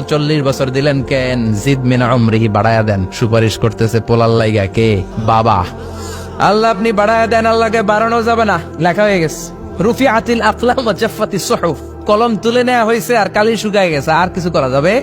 চল্লিশ বছর দিলেন কেন? জিদ দেন। সুপারিশ করতেছে পোলার লাইগা কে? বাবা। আল্লাহ আপনি বাড়ায়া দেন, আল্লাহকে বাড়ানো যাবে না। লেখা হয়ে গেছে রুফি আতিল আকলাম কলম তুলে নেওয়া হয়েছে আর কালি শুকায় গেছে। আর কিছু করা যাবে?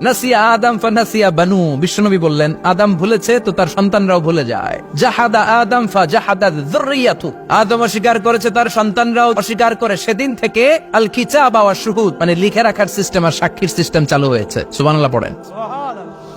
নাসিয়া আদম ফানাসিয়া বানু। বিশ্বনবী বললেন, আদম ভুলেছে তো তার সন্তানরাও ভুলে যায়। জাহাদা আদম ফা জাহাদা যুররিয়াতু। আদম অস্বীকার করেছে তার সন্তানরাও অস্বীকার করে। সেদিন থেকে আল কিতাব ওয়া শুহুদ মানে লিখে রাখার সিস্টেম আর সাক্ষীর সিস্টেম চালু হয়েছে। সুবহানাল্লাহ পড়েন।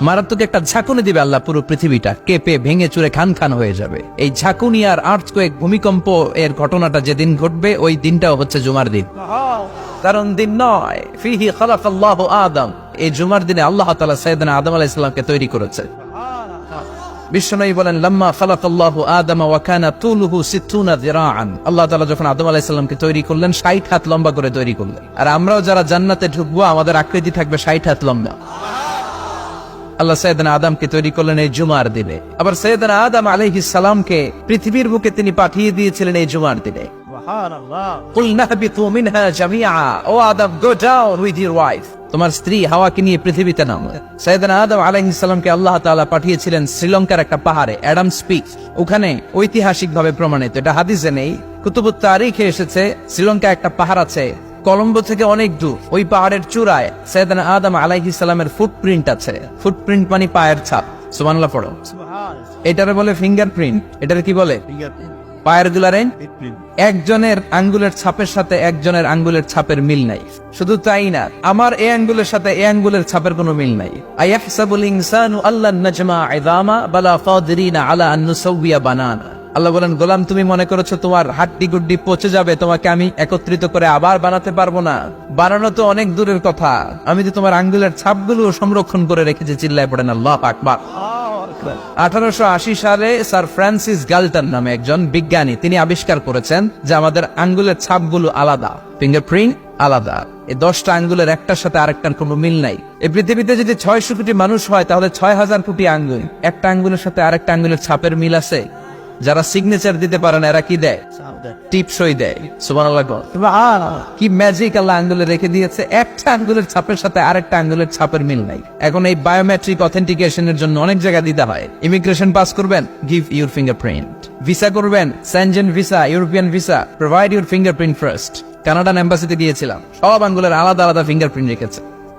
মারাত্মক একটা ঝাঁকুনি দিবে আল্লাহ পুরো পৃথিবীটা। কেঁপে ভেঙে চুরে খান খান হয়ে যাবে। এই ঝাঁকুনি আর আর্থকোয়েক ভূমিকম্প এর ঘটনাটা যেদিন ঘটবে, ওই দিনটাও হচ্ছে জুমার দিন। কারণ দিন নয়, ফিহি খালাকাল্লাহু আদম। এই জুমার দিনে আল্লাহ তাআলা সাইয়েদনা আদম আলাইহিস সালামকে তৈরি করেছে। বিশ্বনবী বলেন, লাম্মা খালাকাল্লাহু আদম ওয়া কানা তুলুহু 60 যিরাআন। আল্লাহ তাআলা যখন আদম আলাইহিস সালামকে তৈরি করলেন 60 হাত লম্বা করে তৈরি করলেন। আর আমরাও যারা জান্নাতে ঢুকবো, আমাদের আকৃতি থাকবে 60 হাত লম্বা। আল্লাহ সৈয়দনা আদমকে তৈরি করলেন এই জুমার দিনে। আবার সৈয়দনা আদম আলহ ইসালামকে পৃথিবীর বুকে তিনি পাঠিয়ে দিয়েছিলেন এই জুমার দিনে। ওয়াইফ তোমার স্ত্রী হাওয়াকে নিয়ে পৃথিবীতে নাম। সৈয়দনা আদম আলাইহিসাল্লামকে আল্লাহ তাআলা পাঠিয়েছিলেন শ্রীলঙ্কার একটা পাহাড়ে অ্যাডাম স্পিক ওখানে ঐতিহাসিক ভাবে প্রমাণিত এটা হাদিসে নেই। কুতুবুত তারিখে এসেছে শ্রীলঙ্কা একটা পাহাড় আছে কলম্বো থেকে অনেক দূর। ওই পাহাড়ের চূড়ায় সৈয়দানা আদম আলাইহিস সালামের ফুটপ্রিন্ট আছে। ফুটপ্রিন্ট মানে পায়ের ছাপ। সুবহানাল্লাহ পড়ো। এটারে বলে ফিঙ্গারপ্রিন্ট এটারে কি বলে? পায়ের গুলারে একজনের আঙ্গুলের ছাপের সাথে একজনের আঙ্গুলের ছাপের মিল নাই। শুধু তাই না আমার এই আঙ্গুলের সাথে এই আঙ্গুলের ছাপের কোনো মিল নাই। আয়াহসাবুল ইনসানু আল্লাহ নাজমা ইযামা বালা কাদিরিনা আলা আন নুসাউবিয়া বানানা। আল্লাহ বলেন, গোলাম, তুমি মনে করেছ তোমার হাড্ডি গুড্ডি পচে যাবে, তোমাকে আমি একত্রিত করে আবার বানাতে পারব না। বানানো তো অনেক দূরের কথা। আমি তো তোমার আঙ্গুলের ছাপগুলো সংরক্ষণ করে রেখেছি, চিল্লায় পড়েন আল্লাহ আকবার। আঠারোশো আশি সালে স্যার ফ্রান্সিস গালটন নামে একজন বিজ্ঞানী, তিনি আবিষ্কার করেছেন যে আমাদের আঙ্গুলের ছাপগুলো আলাদা, ফিঙ্গারপ্রিন্ট আলাদা। এই দশটা আঙ্গুলের একটার সাথে আরেকটার কোনো মিল নাই। এই পৃথিবীতে যদি ছয়শো কোটি মানুষ হয়, তাহলে ছয় হাজার কোটি আঙ্গুল। একটা আঙ্গুলের সাথে আরেকটা আঙ্গুলের ছাপের মিল আছে। যারা সিগনেচার দিতে পারে না এরা কি দেয়? টিপসই দেয়। সুবান কি ম্যাজিক আল্লাহ আঙ্গুলে রেখে দিয়েছে? একটা আঙ্গুলের ছাপের সাথে আরেকটা আঙ্গুলের ছাপের মিল নাই। এখন এই বায়োমেট্রিক অথেন্টিকেশনের জন্য অনেক জায়গা দিতে হয়। ইমিগ্রেশন পাস করবেন গিভ ইউর ফিঙ্গারপ্রিন্ট ভিসা করবেন Schengen visa European visa provide your fingerprint first Canadian এম্বাসিতে গিয়েছিলাম। সব আঙ্গুলের আলাদা আলাদা ফিঙ্গারপ্রিন্ট রেখেছে।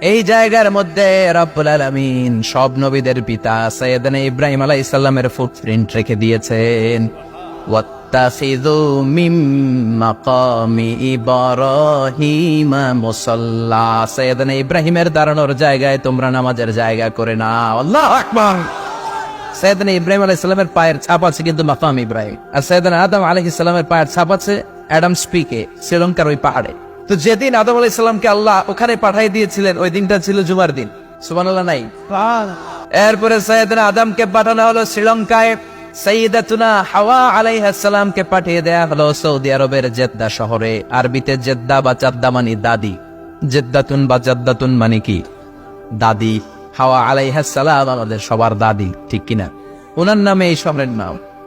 এই জায়গার মধ্যে রব্বুল আলামিন সব নবীদের পিতা সৈয়দনা ইব্রাহিম আলাইহিস সালামের ফুটপ্রিন্ট রেখে দিয়েছেন। ওয়াত্তাখিযু মিম মাকামি ইব্রাহিম মুসাল্লা। সৈয়দনা ইব্রাহিমের দাঁড়ানোর জায়গায় তোমরা নামাজের জায়গা করে নাও। আল্লাহু আকবার। সৈয়দনা ইব্রাহিম আলাইহিস সালামের পায়ের ছাপ আছে কিন্তু মাকাম ইব্রাহিম। আর সৈয়দনা আদম আলাইহিস সালামের পায়ের ছাপ আছে অ্যাডাম স্পিকে, শ্রীলঙ্কার ওই পাহাড়ে। তো যেদিন আদম আলাইহিস সালামকে আল্লাহ ওখানে পাঠাই দিয়েছিলেন ওই দিনটা ছিল জুমার দিন। সুবহানাল্লাহ নাই? এরপরে সৈয়দনা আদমকে পাঠানো হলো শ্রীলঙ্কায়। সৈয়দাতুনা হাওয়া পাঠিয়ে দেয়া হলো সৌদি আরবের জেদ্দা শহরে। আরবিতে জেদ্দা বা চাদ্দা মানে দাদি। জেদ্দাতুন বা জাদ্দাতুন মানে কি? দাদি। হাওয়া আমাদের সবার দাদি ঠিক কিনা? ওনার নামে এই শহরের নাম।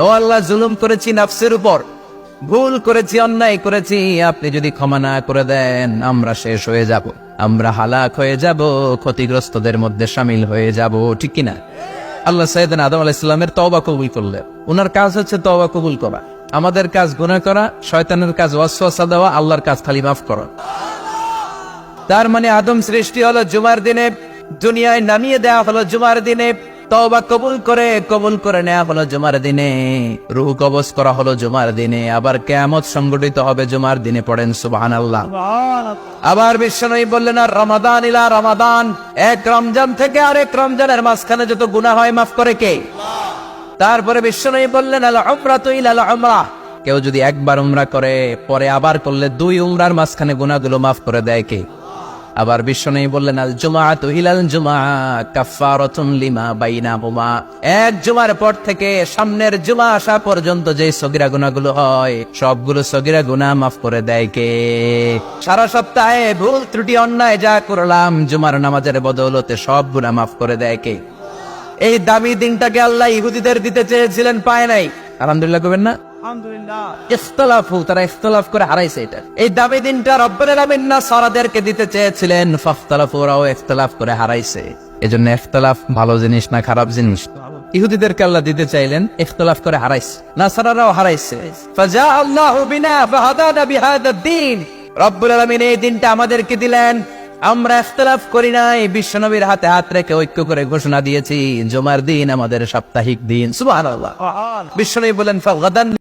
ও আল্লাহ, জুলুম করেছি নাফসের উপর। ভুল করেছি, অন্যায় করেছি। আপনি যদি ক্ষমা না করে দেন, আমরা শেষ হয়ে যাব। আমরা হালাক হয়ে যাব, ক্ষতিগ্রস্তদের মধ্যে সামিল হয়ে যাব, ঠিক কিনা? আল্লাহ সাইদিন আদম আলাইসাল্লামের তওবা কবুল করলেন। ওনার কাজ হচ্ছে তওবা কবুল করা। আমাদের কাজ গুনাহ করা, শয়তানের কাজ ওয়াসওয়াসা দেওয়া, আল্লাহর কাজ খালি মাফ করা। তার মানে আদম সৃষ্টি হলো জুমার দিনে দুনিয়ায় নামিয়ে দেওয়া হলো জুমার দিনে। তওবা কবুল করে কবুল করে নেওয়া হলো জুমার দিনে। রুহ কবজ করা হলো জুমার দিনে। আবার কেয়ামত সংগঠিত হবে জুমার দিনে পড়েন, সুবহানাল্লাহ। আবার বিশ্বনবী বললেন, আর রমাদান ইলা রমাদান। এক রমজান থেকে আরেক রমজানের মাঝখানে যত গুনাহ হয়, মাফ করে কে? তারপরে বিশ্বনবী বললেন, আল উমরাতু ইলা আল উমরাহ কেউ যদি একবার উমরা করে, পরে আবার করলে দুই উমরার মাঝখানে গুনাহগুলো মাফ করে দেয় কে? আবার বিশ্বনবী বললেন, আল জুমাআতু ইলাল জুমা কাফফারাতুন লিমা বাইনা বাইনাহুমা। এক জুমার পর থেকে সামনের জুমা আসা পর্যন্ত যে সগিরা গুনাহগুলো হয়, সবগুলো সগিরা গুনাহ মাফ করে দেয় কে? সারা সপ্তাহে ভুল, ত্রুটি, অন্যায় যা করলাম, জুমার নামাজের বদৌলতে সব গুনাহ মাফ করে দেয় কে? এই দামি দিনটাকে আল্লাহ ইহুদিদের দিতে চেয়েছিলেন, পায় নাই। আলহামদুলিল্লাহ করবেন না। ইখতলাফু তারা ইখতলাফ করে হারাইছে এটা। এই দামি দিনটা রব্বের আলামিন না সারাদেরকে দিতে চেয়েছিলেন। ফাখতালাফু ওরাও ইখতলাফ করে হারাইছে। এজন্য ইখতলাফ ভালো জিনিস না খারাপ জিনিস? ইহুদিদেরকে আল্লাহ দিতে চাইলেন ইখতলাফ করে হারাইছে। নাসারারাও হারাইছে। ফাজা আল্লাহু বিনা ফাহাদানা বিহাদা দ্বীন। রব্বুল আলামিন এই দিনটা আমাদেরকে দিলেন। আমরা ইখতিলাফ করি নাই বিশ্বনবীর হাতে হাত রেখে ঐক্য করে ঘোষণা দিয়েছি জুমার দিন আমাদের সাপ্তাহিক দিন। সুবহানাল্লাহ। বিশ্বনবী বলেন ফাগাদান